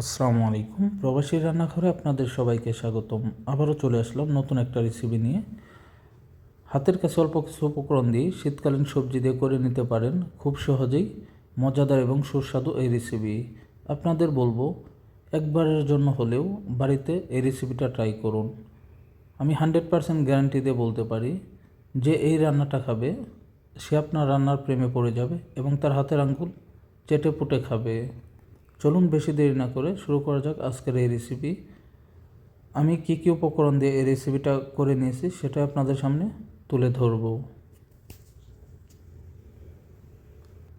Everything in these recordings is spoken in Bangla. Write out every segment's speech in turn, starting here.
আসসালামু আলাইকুম। প্রবাসী রান্নাঘরে আপনাদের সবাইকে স্বাগতম। আবারও চলে আসলাম নতুন একটা রেসিপি নিয়ে। হাতের কাছে অল্প কিছু উপকরণ দিয়ে শীতকালীন সবজি দিয়ে করে নিতে পারেন। খুব সহজেই মজাদার এবং সুস্বাদু এই রেসিপি আপনাদের বলব, একবারের জন্য হলেও বাড়িতে এই রেসিপিটা ট্রাই করুন। আমি হান্ড্রেড পারসেন্ট গ্যারান্টি দিয়ে বলতে পারি, যে এই রান্নাটা খাবে, সে আপনার রান্নার প্রেমে পড়ে যাবে এবং তার হাতের আঙ্গুল চেটে পুটে খাবে। চলুন বেশি দেরি না করে শুরু করা যাক আজকের এই রেসিপি আমি কী কী উপকরণ দিয়ে এই রেসিপিটা করে নিয়েছি সেটা আপনাদের সামনে তুলে ধরব।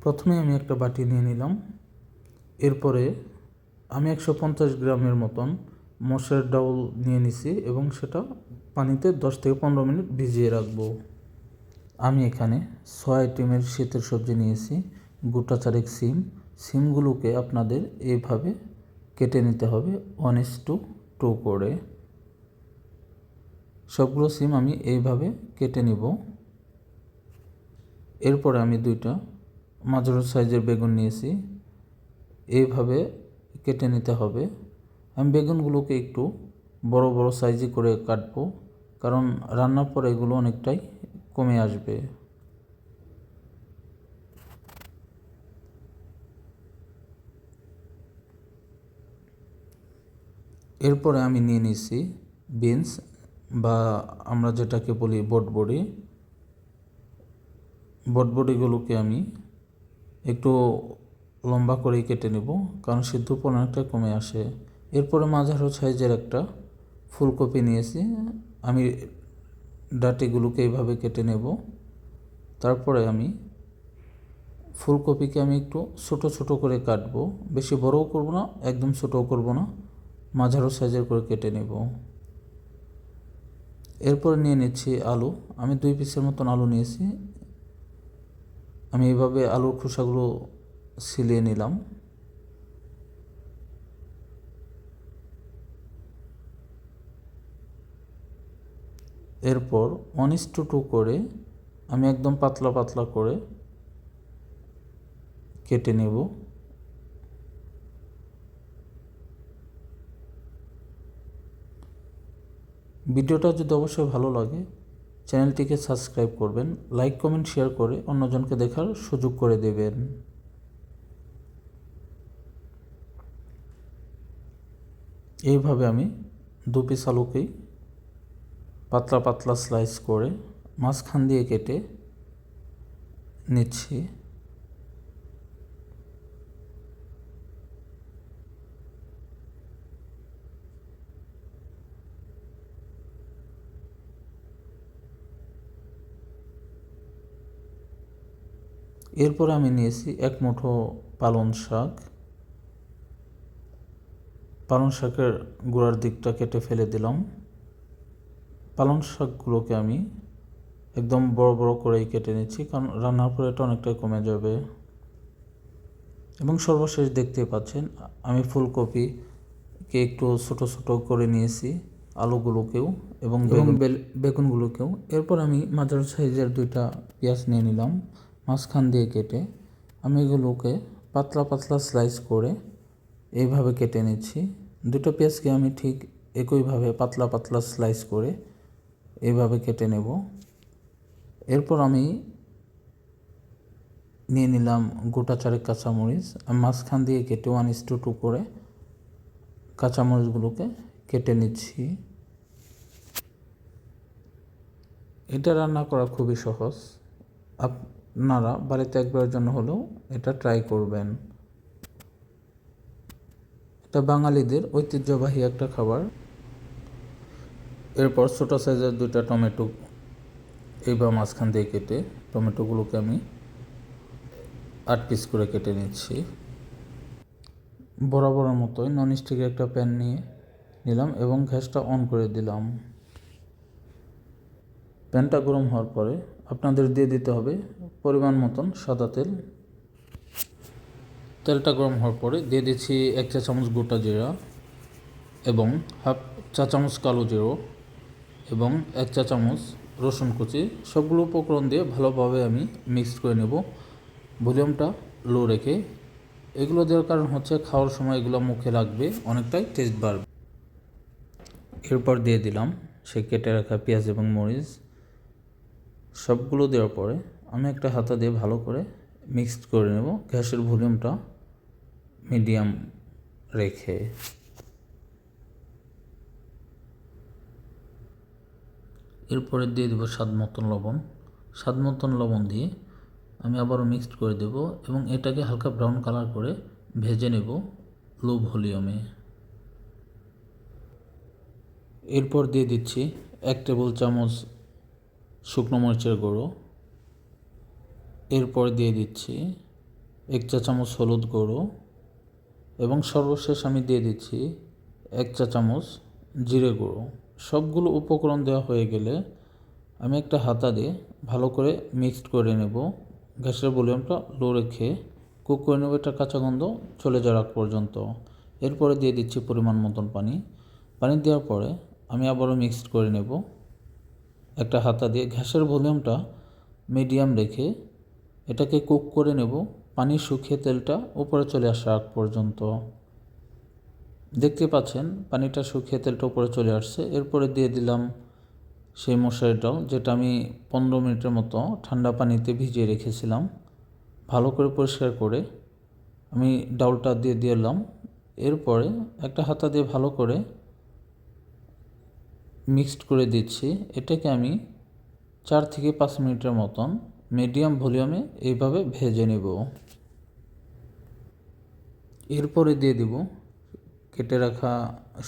প্রথমে আমি একটা বাটি নিয়ে নিলাম। এরপরে আমি একশো পঞ্চাশ গ্রামের মতন মসের ডাউল নিয়ে নিছি এবং সেটা পানিতে দশ থেকে পনেরো মিনিট ভিজিয়ে রাখব। আমি এখানে ছয় আইটেমের শীতের সবজি নিয়েছি, গোটা চারেক সিম সিমগুলোকে আপনাদের এইভাবে কেটে নিতে হবে ওয়ান ইস টু টু করে। সবগুলো সিম আমি এইভাবে কেটে নিব। এরপরে আমি দুইটা মাঝারি সাইজের বেগুন নিয়েছি। এইভাবে কেটে নিতে হবে। আমি বেগুনগুলোকে একটু বড় বড় সাইজে করে কাটবো, কারণ রান্নার পর এগুলো অনেকটাই কমে আসবে। এরপরে আমি নিয়ে নিয়েছি বিনস বা আমরা যেটাকে বলি বটবড়ি বটবড়িগুলোকে আমি একটু লম্বা করেই কেটে নেব, কারণ সিদ্ধপন অনেকটা কমে আসে। এরপরে মাঝারো সাইজের একটা ফুলকপি নিয়েছি, আমি ডাটিগুলোকে এইভাবে কেটে নেব। তারপরে আমি ফুলকপিকে আমি একটু ছোট ছোট করে কাটবো, বেশি বড়ও করব না, একদম ছোটও করব না। মাঝারো সাইজের করে কেটে নেব। এরপর নিয়ে নিচ্ছি আলু। আমি দুই পিসের মতন আলু নিয়েছি। আমি এইভাবে আলুর খোসাগুলো সিলিয়ে নিলাম। এরপর ওয়ান ইস টু টু করে আমি একদম পাতলা পাতলা করে কেটে নেব। ভিডিওটা যদি অবশ্যই ভালো লাগে, চ্যানেলটিকে সাবস্ক্রাইব করবেন, লাইক, কমেন্ট, শেয়ার করে অন্যজনকে দেখার সুযোগ করে দেবেন। এইভাবে আমি দু পিস আলুকেই পাতলা পাতলা স্লাইস করে মাঝখান দিয়ে কেটে নিচ্ছি। এরপর আমি নিয়েছি এক মুঠো পালং শাক। পালং শাকের গোড়ার দিকটা কেটে ফেলে দিলাম। পালং শাকগুলোকে আমি একদম বড় বড় করেই কেটে নিচ্ছি কারণ রান্নার পরে এটা অনেকটাই কমে যাবে। এবং সর্বশেষ দেখতে পাচ্ছেন আমি ফুলকপিকে একটু ছোট ছোট করে নিয়েছি আলুগুলোকেও এবং বেগুন বেগুনগুলোকেও। এরপর আমি মাঝারি সাইজের দুইটা পেঁয়াজ নিয়ে নিলাম। মাঝখান দিয়ে কেটে আমি এগুলোকে পাতলা পাতলা স্লাইস করে এইভাবে কেটে নিচ্ছি। দুটো পেঁয়াজকে আমি ঠিক একইভাবে পাতলা পাতলা স্লাইস করে এইভাবে কেটে নেব। এরপর আমি নিয়ে নিলাম গোটা চারেক কাঁচামরিচ মাঝখান দিয়ে কেটে ওয়ান ইস টু টু করে কাঁচামরিচগুলোকে কেটে নিচ্ছি। এটা রান্না করা খুবই সহজ। আপনারা বাড়িতে একবার জন্য হলেও এটা ট্রাই করবেন। এটা বাঙালিদের ঐতিহ্যবাহী একটা খাবার। এরপর ছোটো সাইজের দুইটা টমেটো, এইবার মাঝখান দিয়ে কেটে টমেটোগুলোকে আমি আট পিস করে কেটে নিচ্ছি। বরাবরের মতোই নন স্টিকের একটা প্যান নিয়ে নিলাম এবং গ্যাসটা অন করে দিলাম। প্যানটা গরম হওয়ার পরে আপনাদের দিয়ে দিতে হবে পরিমাণ মতন সাদা তেল। তেলটা গরম হওয়ার পরে দিয়ে দিচ্ছি এক চা চামচ গোটা জিরা এবং হাফ চা চামচ কালো জিরো এবং এক চা চামচ রসুন কুচি। সবগুলো উপকরণ দিয়ে ভালোভাবে আমি মিক্স করে নেব। ভলিউমটা লো রেখে। এগুলো দেওয়ার কারণ হচ্ছে খাওয়ার সময় এগুলো মুখে লাগবে অনেকটাই টেস্ট বাড়বে। এরপর দিয়ে দিলাম সে কেটে রাখা পেঁয়াজ এবং মরিচ। সবগুলো দেওয়ার পরে আমি একটা হাতা দিয়ে ভালো করে মিক্সড করে নেব। গ্যাসের ভলিউমটা মিডিয়াম রেখে। এরপরে দিয়ে দেবো স্বাদ মতন লবণ। স্বাদ মতন লবণ দিয়ে আমি আবারও মিক্সড করে দেব এবং এটাকে হালকা ব্রাউন কালার করে ভেজে নেব লো ভলিউমে এরপর দিয়ে দিচ্ছি এক টেবিল চামচ শুকনো মরিচের গুঁড়ো। এরপর দিয়ে দিচ্ছি এক চা চামচ হলুদ গুঁড়ো এবং সর্বশেষ আমি দিয়ে দিচ্ছি এক চা চামচ জিরে গুঁড়ো। সবগুলো উপকরণ দেওয়া হয়ে গেলে আমি একটা হাতা দিয়ে ভালো করে মিক্সড করে নেব। গ্যাসের ভলিউমটা লো রেখে কুক করে নেব, এটা কাঁচা গন্ধ চলে যাওয়ার পর্যন্ত। এরপরে দিয়ে দিচ্ছি পরিমাণ মতন পানি। পানি দেওয়ার পরে আমি আবারও মিক্সড করে নেব। একটা হাতা দিয়ে গ্যাসের ভলিউমটা মিডিয়াম রেখে এটাকে কুক করে নেব। পানি শুকিয়ে তেলটা উপরে চলে আসা আগ পর্যন্ত। দেখতে পাচ্ছেন, পানিটা শুকিয়ে তেলটা উপরে চলে আসছে। এরপরে দিয়ে দিলাম সেই মশারির ডাল, যেটা আমি পনেরো মিনিটের মতো ঠান্ডা পানিতে ভিজিয়ে রেখেছিলাম। ভালো করে পরিষ্কার করে আমি ডাউলটা দিয়ে দিলাম। এরপরে একটা হাতা দিয়ে ভালো করে মিক্সড করে দিচ্ছি। এটাকে আমি চার থেকে পাঁচ মিনিটের মতন মিডিয়াম ভলিউমে এইভাবে ভেজে নেব। এরপরে দিয়ে দিব কেটে রাখা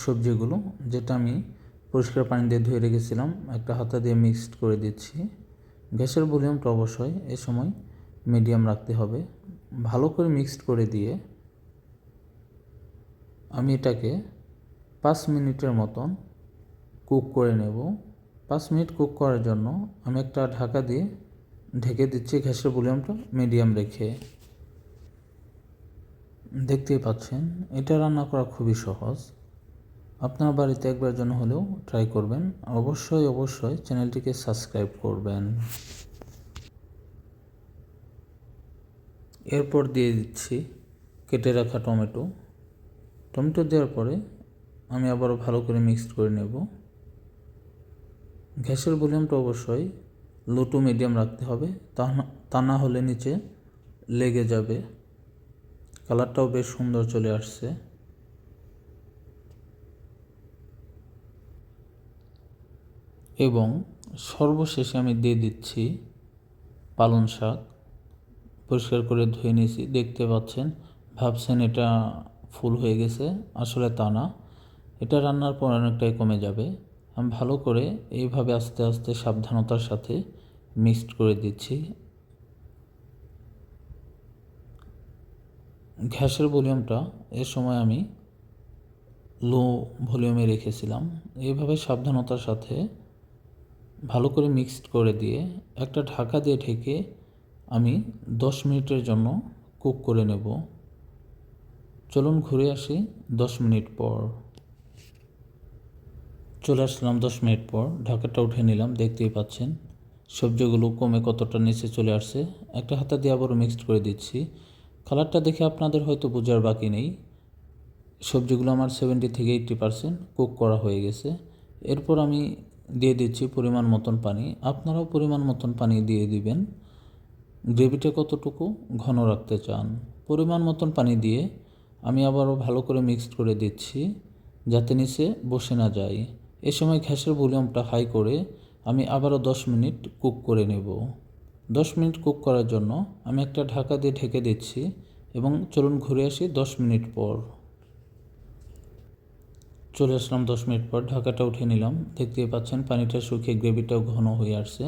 সবজিগুলো, যেটা আমি পরিষ্কার পানি দিয়ে ধুয়ে রেখেছিলাম। একটা হাতা দিয়ে মিক্সড করে দিচ্ছি। গ্যাসের ভলিউমটা অবশ্যই এ সময় মিডিয়াম রাখতে হবে। ভালো করে মিক্সড করে দিয়ে আমি এটাকে পাঁচ মিনিটের মতন কুক করে নেব। পাঁচ মিনিট কুক করার জন্য আমি একটা ঢাকা দিয়ে ঢেকে দিচ্ছি গ্যাসের ভলিউমটা মিডিয়াম রেখে। দেখতেই পাচ্ছেন, এটা রান্না করা খুবই সহজ। আপনার বাড়িতে একবার জন্য হলেও ট্রাই করবেন। অবশ্যই অবশ্যই চ্যানেলটিকে সাবস্ক্রাইব করবেন। এরপর দিয়ে দিচ্ছি কেটে রাখা টমেটো। টমেটো দেওয়ার পরে আমি আবারও ভালো করে মিক্সড করে নেব। গ্যাসের ভলিউমটা অবশ্যই লো টু মিডিয়াম রাখতে হবে। তা তা না হলে নিচে লেগে যাবে। কালারটাও বেশ সুন্দর চলে আসছে। এবং সর্বশেষে আমি দিয়ে দিচ্ছি পালং শাক। পরিষ্কার করে ধুয়ে নিয়েছি। দেখতে পাচ্ছেন, ভাবছেন এটা ফুল হয়ে গেছে। আসলে তা না। এটা রান্নার পর অনেকটাই কমে যাবে। আমি ভালো করে এইভাবে আস্তে আস্তে সাবধানতার সাথে মিক্সড করে দিচ্ছি। গ্যাসের ভলিউমটা এ সময় আমি লো ভলিউমে রেখেছিলাম। এইভাবে সাবধানতার সাথে ভালো করে মিক্সড করে দিয়ে একটা ঢাকা দিয়ে ঢেকে আমি দশ মিনিটের জন্য কুক করে নেব। চলুন ঘুরে আসি দশ মিনিট পর। চলে আসলাম দশ মিনিট পর। ঢাকাটা উঠে নিলাম, দেখতেই পাচ্ছেন। সবজিগুলো কমে কতটা নিচে চলে আসছে। একটা হাতা দিয়ে আবারও মিক্সড করে দিচ্ছি। কালারটা দেখে আপনাদের হয়তো বোঝার বাকি নেই। সবজিগুলো আমার সেভেন্টি থেকে এইট্টি পারসেন্ট কুক করা হয়ে গেছে। এরপর আমি দিয়ে দিচ্ছি পরিমাণ মতন পানি। আপনারাও পরিমাণ মতন পানি দিয়ে দিবেন। গ্রেভিটা কতটুকু ঘন রাখতে চান। পরিমাণ মতন পানি দিয়ে আমি আবারও ভালো করে মিক্সড করে দিচ্ছি, যাতে নিচে বসে না যায়। এ সময় গ্যাসের ভলিউমটা হাই করে আমি আবারও দশ মিনিট কুক করে নেব। দশ মিনিট কুক করার জন্য আমি একটা ঢাকা দিয়ে ঢেকে দিচ্ছি এবং চলুন ঘুরে আসি দশ মিনিট পর। চলে আসলাম দশ মিনিট পর, ঢাকাটা উঠে নিলাম। দেখতেই পাচ্ছেন পানিটা শুকিয়ে গ্রেভিটাও ঘন হয়ে আসছে,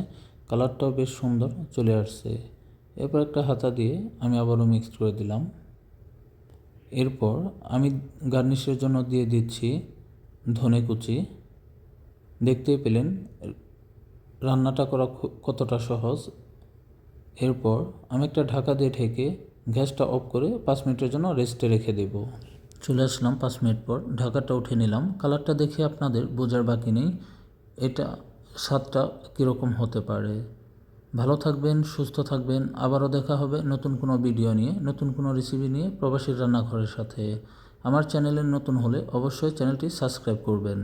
কালারটাও বেশ সুন্দর চলে আসছে। এরপর একটা হাতা দিয়ে আমি আবারও মিক্সড করে দিলাম। এরপর আমি গার্নিশের জন্য দিয়ে দিচ্ছি ধনে কুচি। দেখতেই পেলেন, রান্নাটা করা কতটা সহজ। এরপর আমি একটা ঢাকা দিয়ে ঢেকে গ্যাসটা অফ করে পাঁচ মিনিটের জন্য রেস্টে রেখে দেব। চলে আসলাম পাঁচ মিনিট পর, ঢাকাটা উঠে নিলাম। কালারটা দেখে আপনাদের বোঝার বাকি নেই, এটা স্বাদটা কীরকম হতে পারে। ভালো থাকবেন, সুস্থ থাকবেন, আবারও দেখা হবে নতুন কোনো ভিডিও নিয়ে, নতুন কোনো রেসিপি নিয়ে প্রবাসীর রান্নাঘরের সাথে। আমার চ্যানেলে নতুন হলে অবশ্যই চ্যানেলটি সাবস্ক্রাইব করবেন।